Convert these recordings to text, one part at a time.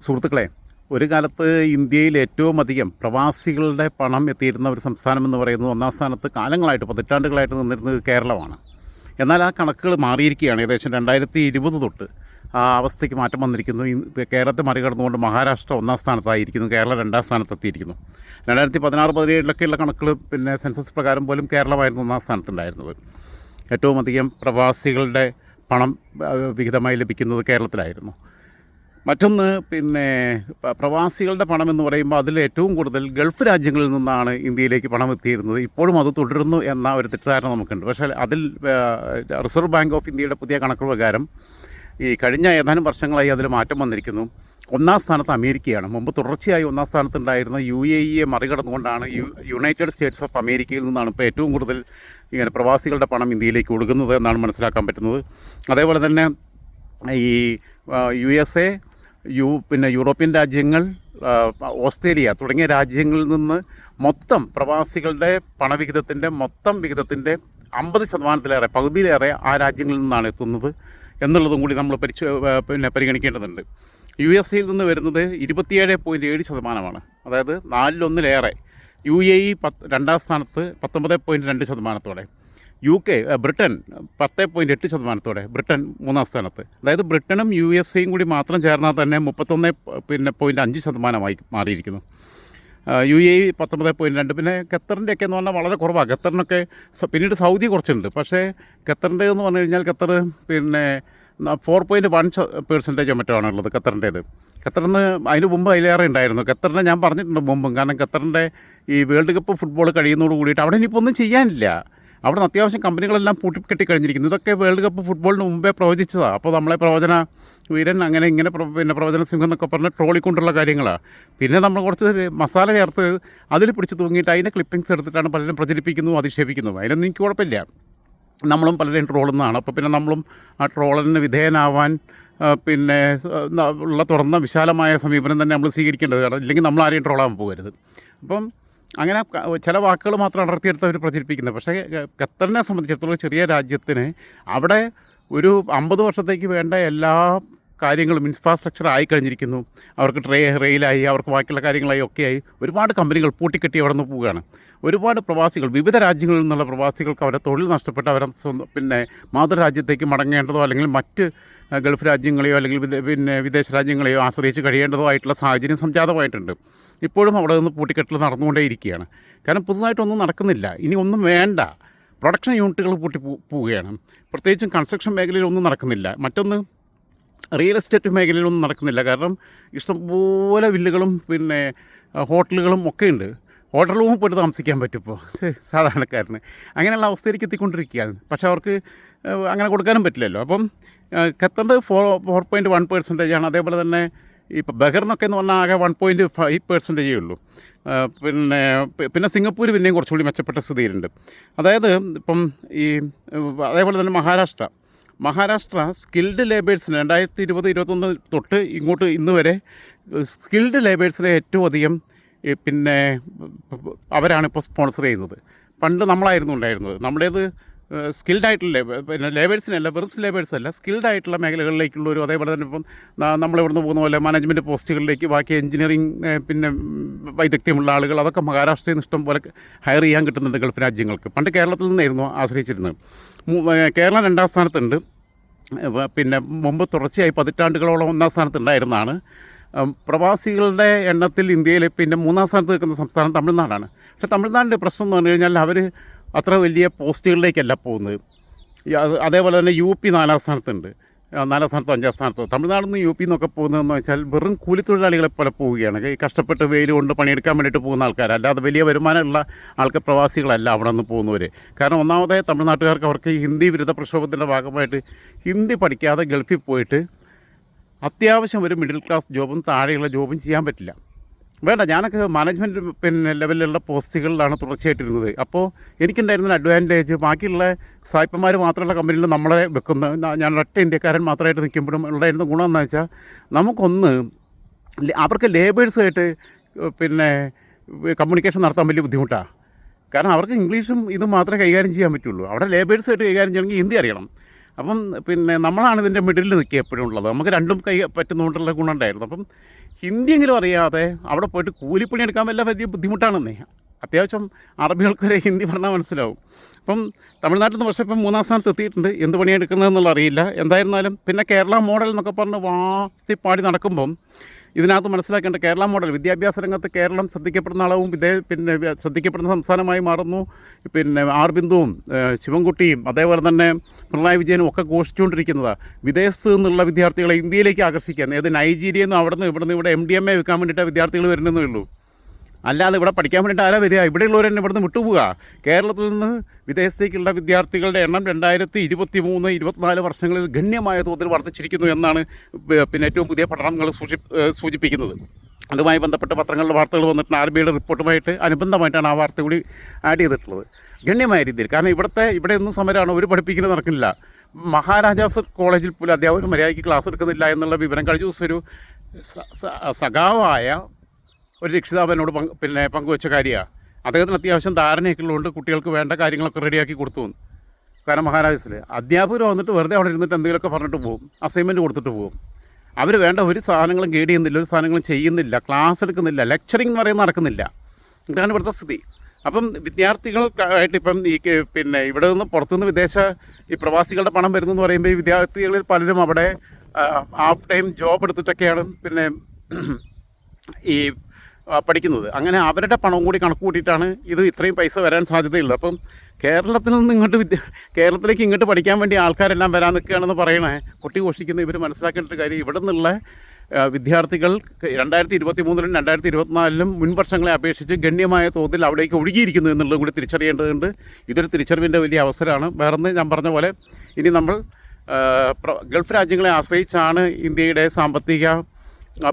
സുഹൃത്തുക്കളെ ഒരു കാലത്ത് ഇന്ത്യയിൽ ഏറ്റവും അധികം പ്രവാസികളുടെ പണം എത്തിയിരുന്ന ഒരു സംസ്ഥാനം എന്ന് പറയുന്നത് ഒന്നാം സ്ഥാനത്ത് കാലങ്ങളായിട്ട് പതിറ്റാണ്ടുകളായിട്ട് നിന്നിരുന്നത് കേരളമാണ്. എന്നാൽ ആ കണക്കുകൾ മാറിയിരിക്കുകയാണ്. ഏകദേശം രണ്ടായിരത്തി ഇരുപത് തൊട്ട് ആ അവസ്ഥയ്ക്ക് മാറ്റം വന്നിരിക്കുന്നു. കേരളത്തെ മറികടന്നുകൊണ്ട് മഹാരാഷ്ട്ര ഒന്നാം സ്ഥാനത്തായിരിക്കുന്നു. കേരളം രണ്ടാം സ്ഥാനത്തെത്തിയിരിക്കുന്നു. രണ്ടായിരത്തി പതിനാറ് പതിനേഴിലൊക്കെയുള്ള കണക്കുകൾ പിന്നെ സെൻസസ് പ്രകാരം പോലും കേരളമായിരുന്നു ഒന്നാം സ്ഥാനത്തുണ്ടായിരുന്നത്. ഏറ്റവും അധികം പ്രവാസികളുടെ പണം വിഹിതമായി ലഭിക്കുന്നത് കേരളത്തിലായിരുന്നു. മറ്റൊന്ന് പിന്നെ പ്രവാസികളുടെ പണം എന്ന് പറയുമ്പോൾ അതിൽ ഏറ്റവും കൂടുതൽ ഗൾഫ് രാജ്യങ്ങളിൽ നിന്നാണ് ഇന്ത്യയിലേക്ക് പണം എത്തിയിരുന്നത്. ഇപ്പോഴും അത് തുടരുന്നു എന്ന ഒരു തെറ്റിദ്ധാരണ നമുക്കുണ്ട്. പക്ഷേ അതിൽ റിസർവ് ബാങ്ക് ഓഫ് ഇന്ത്യയുടെ പുതിയ കണക്കുകൾ പ്രകാരം ഈ കഴിഞ്ഞ ഏതാനും വർഷങ്ങളായി അതിൽ മാറ്റം വന്നിരിക്കുന്നു. ഒന്നാം സ്ഥാനത്ത് അമേരിക്കയാണ്. മുമ്പ് തുടർച്ചയായി ഒന്നാം സ്ഥാനത്തുണ്ടായിരുന്ന യു എ ഇയെ മറികടന്നുകൊണ്ടാണ് യു യുണൈറ്റഡ് സ്റ്റേറ്റ്സ് ഓഫ് അമേരിക്കയിൽ നിന്നാണ് ഇപ്പോൾ ഏറ്റവും കൂടുതൽ ഇങ്ങനെ പ്രവാസികളുടെ പണം ഇന്ത്യയിലേക്ക് ഒഴുകുന്നത് എന്നാണ് മനസ്സിലാക്കാൻ പറ്റുന്നത്. അതേപോലെ തന്നെ ഈ യു എസ് എ യു പിന്നെ യൂറോപ്യൻ രാജ്യങ്ങൾ ഓസ്ട്രേലിയ തുടങ്ങിയ രാജ്യങ്ങളിൽ നിന്ന് മൊത്തം പ്രവാസികളുടെ പണവിഹിതത്തിന്റെ മൊത്തം വിഹിതത്തിന്റെ അമ്പത് ശതമാനത്തിലേറെ പകുതിയിലേറെ ആ രാജ്യങ്ങളിൽ നിന്നാണ് എത്തുന്നത് എന്നുള്ളതും കൂടി നമ്മൾ പരിശോ പിന്നെ പരിഗണിക്കേണ്ടതുണ്ട്. യു എസ് എയിൽ നിന്ന് വരുന്നത് ഇരുപത്തിയേഴ് പോയിന്റ് ഏഴ് ശതമാനമാണ്. അതായത് നാലിലൊന്നിലേറെ. യു എ ഇ പത്ത് രണ്ടാം സ്ഥാനത്ത് പത്തൊമ്പത് പോയിന്റ് രണ്ട് ശതമാനത്തോടെ. യു കെ ബ്രിട്ടൻ പത്ത് പോയിന്റ് എട്ട് ശതമാനത്തോടെ ബ്രിട്ടൻ മൂന്നാം സ്ഥാനത്ത്. അതായത് ബ്രിട്ടനും യു എസ് എയും കൂടി മാത്രം ചേർന്നാൽ തന്നെ മുപ്പത്തൊന്ന് പിന്നെ പോയിന്റ് അഞ്ച് ശതമാനമായി മാറിയിരിക്കുന്നു. യു എ ഇ പത്തൊമ്പത് പോയിന്റ് രണ്ട്. പിന്നെ ഖത്തറിന്റെ ഒക്കെ എന്ന് പറഞ്ഞാൽ വളരെ കുറവാണ് ഖത്തറിനൊക്കെ പിന്നീട് സൗദി കുറച്ചുണ്ട്. പക്ഷേ ഖത്തറിന്റെ എന്ന് പറഞ്ഞു കഴിഞ്ഞാൽ ഖത്തർ പിന്നെ ഫോർ പോയിന്റ് വൺ പെർസെന്റേജോ മറ്റോ ആണുള്ളത് ഖത്തറിന്റേത്. ഖത്തറിന് അതിന് മുമ്പ് അതിലേറെ ഉണ്ടായിരുന്നു. ഖത്തറിനെ ഞാൻ പറഞ്ഞിട്ടുണ്ട് മുമ്പും. കാരണം ഖത്തറിന്റെ ഈ വേൾഡ് കപ്പ് ഫുട്ബോൾ കഴിയുന്നതോട് കൂടിയിട്ട് അവിടെ ഇനിയിപ്പോൾ ഒന്നും ചെയ്യാനില്ല. അവിടെ നിന്ന് അത്യാവശ്യം കമ്പനികളെല്ലാം പൂട്ടിക്കെട്ടി കഴിഞ്ഞിരിക്കുന്നു ഇതൊക്കെ വേൾഡ് കപ്പ് ഫുട്ബോളിന് മുമ്പേ പ്രവചിച്ചതാണ് അപ്പോൾ നമ്മളെ പ്രവചന വീരൻ അങ്ങനെ ഇങ്ങനെ പിന്നെ പ്രവചന സിംഹം എന്നൊക്കെ പറഞ്ഞ് ട്രോളിക്കൊണ്ടുള്ള കാര്യങ്ങളാണ് പിന്നെ നമ്മൾ കുറച്ച് മസാല ചേർത്ത് അതിൽ പിടിച്ച് തൂങ്ങിയിട്ട് അതിന്റെ ക്ലിപ്പിങ്സ് എടുത്തിട്ടാണ് പലരും പ്രചരിപ്പിക്കുന്നു അധിക്ഷേപിക്കുന്നു. അതിനൊന്നും എനിക്ക് കുഴപ്പമില്ല. നമ്മളും പലരെയും ട്രോളുന്നതാണ് അപ്പോൾ പിന്നെ നമ്മളും ആ ട്രോളിന് വിധേയനാവാൻ പിന്നെ ഉള്ള തുറന്ന വിശാലമായ സമീപനം തന്നെ നമ്മൾ സ്വീകരിക്കേണ്ടത്. കാരണം ഇല്ലെങ്കിൽ നമ്മൾ ആരെയും ട്രോളാൻ പോകരുത്. അപ്പം അങ്ങനെ ചില വാക്കുകൾ മാത്രം അടർത്തിയെടുത്ത് അവർ പ്രചരിപ്പിക്കുന്നത്. പക്ഷേ ഖത്തറിനെ സംബന്ധിച്ചിടത്തോളം ചെറിയ രാജ്യത്തിന് അവിടെ ഒരു അമ്പത് വർഷത്തേക്ക് വേണ്ട എല്ലാ കാര്യങ്ങളും ഇൻഫ്രാസ്ട്രക്ചർ ആയി കഴിഞ്ഞിരിക്കുന്നു. അവർക്ക് ട്രേ റെയിലായി അവർക്ക് ബാക്കിയുള്ള കാര്യങ്ങളായി ഒക്കെയായി ഒരുപാട് കമ്പനികൾ പൂട്ടിക്കെട്ടി അവിടെ നിന്ന് പോവുകയാണ്. ഒരുപാട് പ്രവാസികൾ വിവിധ രാജ്യങ്ങളിൽ നിന്നുള്ള പ്രവാസികൾക്ക് അവരെ തൊഴിൽ നഷ്ടപ്പെട്ട് അവരെ സ്വന്തം പിന്നെ മാതൃരാജ്യത്തേക്ക് മടങ്ങേണ്ടതോ അല്ലെങ്കിൽ മറ്റ് ഗൾഫ് രാജ്യങ്ങളെയോ അല്ലെങ്കിൽ പിന്നെ വിദേശ രാജ്യങ്ങളെയോ ആശ്രയിച്ച് കഴിയേണ്ടതോ ആയിട്ടുള്ള സാഹചര്യം സംജാതമായിട്ടുണ്ട്. ഇപ്പോഴും അവിടെ നിന്ന് പൂട്ടിക്കെട്ടൽ നടന്നുകൊണ്ടേയിരിക്കുകയാണ് കാരണം പുതുതായിട്ടൊന്നും നടക്കുന്നില്ല. ഇനി ഒന്നും വേണ്ട. പ്രൊഡക്ഷൻ യൂണിറ്റുകൾ പൂട്ടി പോവുകയാണ്. പ്രത്യേകിച്ചും കൺസ്ട്രക്ഷൻ മേഖലയിൽ ഒന്നും നടക്കുന്നില്ല. മറ്റൊന്ന് റിയൽ എസ്റ്റേറ്റ് മേഖലയിലൊന്നും നടക്കുന്നില്ല. കാരണം ഇഷ്ടംപോലെ വില്ലുകളും പിന്നെ ഹോട്ടലുകളും ഒക്കെ ഉണ്ട്. ഹോട്ടൽ റൂമിൽ പോയിട്ട് താമസിക്കാൻ പറ്റും ഇപ്പോൾ സാധാരണക്കാരന്. അങ്ങനെയുള്ള അവസ്ഥയിലേക്ക് എത്തിക്കൊണ്ടിരിക്കുകയാണ്. പക്ഷേ അവർക്ക് അങ്ങനെ കൊടുക്കാനും പറ്റില്ലല്ലോ. അപ്പം ഖത്തറിന്റെ four four point one percentage ആണ്. അതേപോലെ തന്നെ ഇപ്പോൾ ബഹറിനൊക്കെ എന്ന് പറഞ്ഞാൽ ആകെ വൺ പോയിന്റ് ഫൈവ് പെർസെന്റേജേ ഉള്ളൂ. പിന്നെ പിന്നെ സിംഗപ്പൂർ പിന്നെയും കുറച്ചുകൂടി മെച്ചപ്പെട്ട സ്ഥിതിയിലുണ്ട്. അതായത് ഇപ്പം ഈ അതേപോലെ തന്നെ മഹാരാഷ്ട്ര. മഹാരാഷ്ട്ര സ്കിൽഡ് ലേബേഴ്സിന് രണ്ടായിരത്തി ഇരുപത് ഇരുപത്തൊന്ന് തൊട്ട് ഇങ്ങോട്ട് ഇന്ന് വരെ സ്കിൽഡ് ലേബേഴ്സിനെ ഏറ്റവും അധികം പിന്നെ അവരാണ് ഇപ്പോൾ സ്പോൺസർ ചെയ്യുന്നത്. പണ്ട് നമ്മളായിരുന്നു ഉണ്ടായിരുന്നത്. നമ്മുടേത് സ്കിൽഡ് ആയിട്ടുള്ള ലേബർ പിന്നെ ലേബേഴ്സിനല്ല വെറും ലേബേഴ്സ് അല്ല സ്കിൽഡ് ആയിട്ടുള്ള മേഖലകളിലേക്കുള്ള ഒരു അതേപോലെ തന്നെ ഇപ്പം നമ്മളിവിടുന്ന് പോകുന്ന പോലെ മാനേജ്മെന്റ് പോസ്റ്റുകളിലേക്ക് ബാക്കി എഞ്ചിനീയറിംഗ് പിന്നെ വൈദഗ്ധ്യമുള്ള ആളുകൾ അതൊക്കെ മഹാരാഷ്ട്രയിൽ നിന്ന് ഇഷ്ടം പോലെ ഹയർ ചെയ്യാൻ കിട്ടുന്നുണ്ട് ഗൾഫ് രാജ്യങ്ങൾക്ക്. പണ്ട് കേരളത്തിൽ നിന്നായിരുന്നു ആശ്രയിച്ചിരുന്നത്. കേരളം രണ്ടാം സ്ഥാനത്തുണ്ട്. പിന്നെ മുമ്പ് തുടർച്ചയായി പതിറ്റാണ്ടുകളോളം ഒന്നാം സ്ഥാനത്തുണ്ടായിരുന്നതാണ്. പ്രവാസികളുടെ എണ്ണത്തിൽ ഇന്ത്യയിൽ പിന്നെ മൂന്നാം സ്ഥാനത്ത് നിൽക്കുന്ന സംസ്ഥാനം തമിഴ്നാടാണ്. പക്ഷേ തമിഴ്നാടിന്റെ പ്രശ്നം എന്ന് പറഞ്ഞു കഴിഞ്ഞാൽ അവർ അത്ര വലിയ പോസ്റ്റുകളിലേക്കല്ല പോകുന്നത്. അതേപോലെ തന്നെ യു പി നാലാം സ്ഥാനത്തുണ്ട്. നാലാം സ്ഥാനത്തോ അഞ്ചാം സ്ഥാനത്തോ തമിഴ്നാട്ടിൽ നിന്ന് യു പി നിന്നൊക്കെ പോകുന്നതെന്ന് വെച്ചാൽ വെറും കൂലിത്തൊഴിലാളികളെ പോലെ പോവുകയാണ്. ഈ കഷ്ടപ്പെട്ട് വെയിൽ കൊണ്ട് പണിയെടുക്കാൻ വേണ്ടിയിട്ട് പോകുന്ന ആൾക്കാർ അല്ലാതെ വലിയ വരുമാനമുള്ള ആൾക്ക് പ്രവാസികളല്ല അവിടെ നിന്ന് പോകുന്നവർ കാരണം ഒന്നാമതേ തമിഴ്നാട്ടുകാർക്ക് അവർക്ക് ഹിന്ദി വിരുദ്ധ പ്രക്ഷോഭത്തിന്റെ ഭാഗമായിട്ട് ഹിന്ദി പഠിക്കാതെ ഗൾഫിൽ പോയിട്ട് അത്യാവശ്യം ഒരു മിഡിൽ ക്ലാസ് ജോബും താഴെയുള്ള ജോബും ചെയ്യാൻ പറ്റില്ല. വേണ്ട ഞാനൊക്കെ മാനേജ്മെന്റ് പിന്നെ ലെവലിലുള്ള പോസ്റ്റുകളിലാണ് തുടർച്ചയായിട്ടിരുന്നത്. അപ്പോൾ എനിക്കുണ്ടായിരുന്ന അഡ്വാന്റേജ് ബാക്കിയുള്ള സായിപ്പന്മാർ മാത്രമുള്ള കമ്പനിയിൽ നമ്മളെ വെക്കുന്ന ഞാൻ ഒറ്റ ഇന്ത്യക്കാരൻ മാത്രമായിട്ട് നിൽക്കുമ്പോഴും ഉണ്ടായിരുന്ന ഗുണം എന്ന് വെച്ചാൽ നമുക്കൊന്ന് അവർക്ക് ലേബേഴ്സുമായിട്ട് പിന്നെ കമ്മ്യൂണിക്കേഷൻ നടത്താൻ വലിയ ബുദ്ധിമുട്ടാണ് കാരണം അവർക്ക് ഇംഗ്ലീഷും ഇതും മാത്രമേ കൈകാര്യം ചെയ്യാൻ പറ്റുള്ളൂ. അവിടെ ലേബേഴ്സായിട്ട് കൈകാര്യം ചെയ്യണമെങ്കിൽ ഹിന്ദി അറിയണം. അപ്പം പിന്നെ നമ്മളാണ് ഇതിന്റെ മിഡിലിൽ നിൽക്കുക എപ്പോഴും ഉള്ളത്. നമുക്ക് രണ്ടും കൈ പറ്റുന്നതുകൊണ്ടുള്ള ഗുണമുണ്ടായിരുന്നു അപ്പം ഹിന്ദിയെങ്കിലും അറിയാതെ അവിടെ പോയിട്ട് കൂലിപ്പണി എടുക്കാൻ വല്ല വലിയ ബുദ്ധിമുട്ടാണെന്നേ. അത്യാവശ്യം അറബികൾക്ക് വരെ ഹിന്ദി പറഞ്ഞാൽ മനസ്സിലാവും. അപ്പം തമിഴ്നാട്ടിൽ നിന്ന് പക്ഷേ ഇപ്പം മൂന്നാം സ്ഥാനത്ത് എത്തിയിട്ടുണ്ട്. എന്ത് പണിയെടുക്കുന്നതെന്നുള്ള അറിയില്ല. എന്തായിരുന്നാലും പിന്നെ കേരള മോഡൽ എന്നൊക്കെ പറഞ്ഞ് വാത്തിപ്പാടി നടക്കുമ്പം ഇതിനകത്ത് മനസ്സിലാക്കേണ്ട കേരള മോഡൽ വിദ്യാഭ്യാസ രംഗത്ത് കേരളം ശ്രദ്ധിക്കപ്പെടുന്ന അളവും വിദേ പിന്നെ ശ്രദ്ധിക്കപ്പെടുന്ന സംസ്ഥാനമായി മാറുന്നു. പിന്നെ ആർ ബിന്ദുവും ശിവൻകുട്ടിയും അതേപോലെ തന്നെ പിണറായി വിജയനും ഒക്കെ ഘോഷിച്ചുകൊണ്ടിരിക്കുന്നതാണ് വിദേശത്ത് നിന്നുള്ള വിദ്യാർത്ഥികളെ ഇന്ത്യയിലേക്ക് ആകർഷിക്കാൻ ഏത് നൈജീരിയയിൽ നിന്ന് അവിടെ നിന്ന് ഇവിടെ നിന്ന് ഇവിടെ എം ഡി എം എ വെക്കാൻ വേണ്ടിയിട്ട് വിദ്യാർത്ഥികൾ വരുന്നതേ ഉള്ളൂ. അല്ലാതെ ഇവിടെ പഠിക്കാൻ വേണ്ടിയിട്ട് ആരാ വരിക? ഇവിടെയുള്ളവർ തന്നെ ഇവിടുന്ന് വിട്ടുപോവുക. കേരളത്തിൽ നിന്ന് വിദേശത്തേക്കുള്ള വിദ്യാർത്ഥികളുടെ എണ്ണം രണ്ടായിരത്തി ഇരുപത്തി മൂന്ന് ഇരുപത്തിനാല് വർഷങ്ങളിൽ ഗണ്യമായ തോതിൽ വർദ്ധിച്ചിരിക്കുന്നു എന്നാണ് പിന്നെ ഏറ്റവും പുതിയ പഠനങ്ങൾ സൂചി സൂചിപ്പിക്കുന്നത്. അതുമായി ബന്ധപ്പെട്ട പത്രങ്ങളുടെ വാർത്തകൾ വന്നിട്ടുണ്ട്. ആർ ബി ഐയുടെ റിപ്പോർട്ടുമായിട്ട് അനുബന്ധമായിട്ടാണ് ആ വാർത്ത കൂടി ആഡ് ചെയ്തിട്ടുള്ളത്. ഗണ്യമായ രീതിയിൽ. കാരണം ഇവിടുത്തെ ഇവിടെ ഒന്നും സമരമാണ്. ഒരു പഠിപ്പിക്കുന്നത് നടക്കുന്നില്ല. മഹാരാജാസ് കോളേജിൽ പോലും അധ്യാപകർ മര്യാദയ്ക്ക് ക്ലാസ് എടുക്കുന്നില്ല എന്നുള്ള വിവരം കഴിഞ്ഞ ദിവസം ഒരു സഖാവായ ഒരു രക്ഷിതാവിനോട് പങ്ക് പിന്നെ പങ്കുവെച്ച കാര്യമാണ്. അദ്ദേഹത്തിന് അത്യാവശ്യം ധാരണയൊക്കെ ഉള്ളതുകൊണ്ട് കുട്ടികൾക്ക് വേണ്ട കാര്യങ്ങളൊക്കെ റെഡിയാക്കി കൊടുത്തു. കാരണം മഹാരാജസിൽ അധ്യാപകർ വന്നിട്ട് വെറുതെ അവിടെ ഇരുന്നിട്ട് എന്തെങ്കിലുമൊക്കെ പറഞ്ഞിട്ട് പോകും. അസൈൻമെന്റ് കൊടുത്തിട്ട് പോകും. അവർ വേണ്ട ഒരു സാധനങ്ങളും ഗൈഡ് ചെയ്യുന്നില്ല ഒരു സാധനങ്ങളും ചെയ്യുന്നില്ല ക്ലാസ് എടുക്കുന്നില്ല ലെക്ചറിങ് എന്ന് പറയുന്നത് നടക്കുന്നില്ല. ഇതാണ് ഇവിടുത്തെ സ്ഥിതി. അപ്പം വിദ്യാർത്ഥികൾക്കായിട്ട് ഇപ്പം ഈ പിന്നെ ഇവിടെ നിന്ന് പുറത്തുനിന്ന് വിദേശ ഈ പ്രവാസികളുടെ പണം വരുന്നു എന്ന് പറയുമ്പോൾ ഈ വിദ്യാർത്ഥികളിൽ പലരും അവിടെ ഹാഫ് ടൈം ജോബ് എടുത്തിട്ടൊക്കെയാണ്. പിന്നെ ഈ പഠിക്കുന്നത്. അങ്ങനെ അവരുടെ പണവും കൂടി കണക്ക് കൂട്ടിയിട്ടാണ് ഇത് ഇത്രയും പൈസ വരാൻ സാധ്യതയുള്ളത്. അപ്പം കേരളത്തിൽ നിന്ന് ഇങ്ങോട്ട് വിദ്യ കേരളത്തിലേക്ക് ഇങ്ങോട്ട് പഠിക്കാൻ വേണ്ടി ആൾക്കാരെല്ലാം വരാൻ നിൽക്കുകയാണെന്ന് പറയണേ കൊട്ടി ഘോഷിക്കുന്ന ഇവർ മനസ്സിലാക്കേണ്ട കാര്യം ഇവിടെ നിന്നുള്ള വിദ്യാർത്ഥികൾ രണ്ടായിരത്തി ഇരുപത്തി മൂന്നിലും രണ്ടായിരത്തി ഇരുപത്തിനാലിലും മുൻ വർഷങ്ങളെ അപേക്ഷിച്ച് ഗണ്യമായ തോതിൽ അവിടേക്ക് ഒഴുകിയിരിക്കുന്നു എന്നുള്ളതും കൂടി തിരിച്ചറിയേണ്ടതുണ്ട്. ഇതൊരു തിരിച്ചറിവിന്റെ വലിയ അവസരമാണ്. വേറൊന്ന് ഞാൻ പറഞ്ഞ പോലെ ഇനി നമ്മൾ ഗൾഫ് രാജ്യങ്ങളെ ആശ്രയിച്ചാണ് ഇന്ത്യയുടെ സാമ്പത്തിക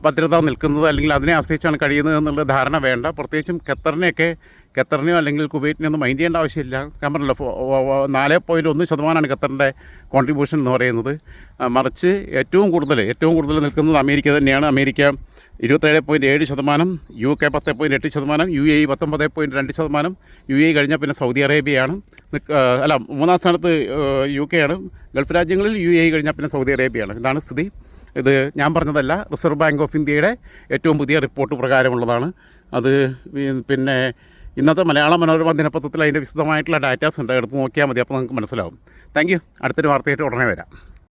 ഭദ്രത നിൽക്കുന്നത് അല്ലെങ്കിൽ അതിനെ ആശ്രയിച്ചാണ് കഴിയുന്നത് എന്നുള്ള ധാരണ വേണ്ട. പ്രത്യേകിച്ചും ഖത്തറിനെയൊക്കെ ഖത്തറിനെയോ അല്ലെങ്കിൽ കുവൈറ്റിനെയോ ഒന്നും മൈൻഡ് ചെയ്യേണ്ട ആവശ്യമില്ല. കമറല്ലോ നാല് പോയിന്റ് ഒന്ന് ശതമാനമാണ് ഖത്തറിന്റെ കോൺട്രിബ്യൂഷൻ എന്ന് പറയുന്നത്. മറിച്ച് ഏറ്റവും കൂടുതൽ ഏറ്റവും കൂടുതൽ നിൽക്കുന്നത് അമേരിക്ക തന്നെയാണ്. അമേരിക്ക ഇരുപത്തേഴ് പോയിന്റ് ഏഴ് ശതമാനം യു കെ പത്ത് പോയിന്റ് എട്ട് ശതമാനം യു എ ഇ പത്തൊമ്പത് പോയിന്റ് രണ്ട് ശതമാനം യു എ കഴിഞ്ഞാൽ പിന്നെ സൗദി അറേബ്യയാണ്. അല്ല മൂന്നാം സ്ഥാനത്ത് യു കെ ആണ്. ഗൾഫ് രാജ്യങ്ങളിൽ യു എ കഴിഞ്ഞാൽ പിന്നെ സൗദി അറേബ്യയാണ്. ഇതാണ് സ്ഥിതി. ഇത് ഞാൻ പറഞ്ഞതല്ല റിസർവ് ബാങ്ക് ഓഫ് ഇന്ത്യയുടെ ഏറ്റവും പുതിയ റിപ്പോർട്ട് പ്രകാരമുള്ളതാണ്. അത് പിന്നെ ഇന്നത്തെ മലയാള മനോരമ ദിനപത്രത്തിൽ അതിന്റെ വിശദമായിട്ടുള്ള ഡാറ്റാസ് ഉണ്ട് എടുത്ത് നോക്കിയാൽ മതി അപ്പോൾ നിങ്ങൾക്ക് മനസ്സിലാവും. താങ്ക് യു അടുത്തൊരു വാർത്തയായിട്ട് ഉടനെ വരാം.